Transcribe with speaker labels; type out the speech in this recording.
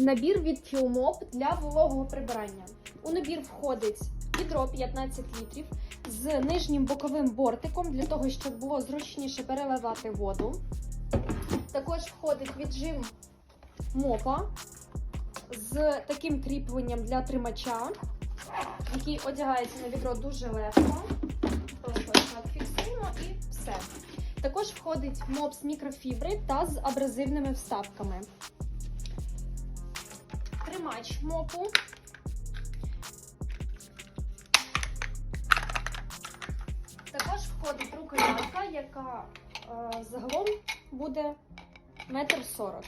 Speaker 1: Набір від Фіомоп для вологого прибирання. У набір входить відро 15 літрів з нижнім боковим бортиком для того, щоб було зручніше переливати воду. Також входить віджим мопа з таким кріпленням для тримача, який одягається на відро дуже легко. Просто так фіксуємо і все. Також входить моп з мікрофібри та з абразивними вставками. Тримач мопу. Також входить рукоятка, яка е, загалом буде метр сорок.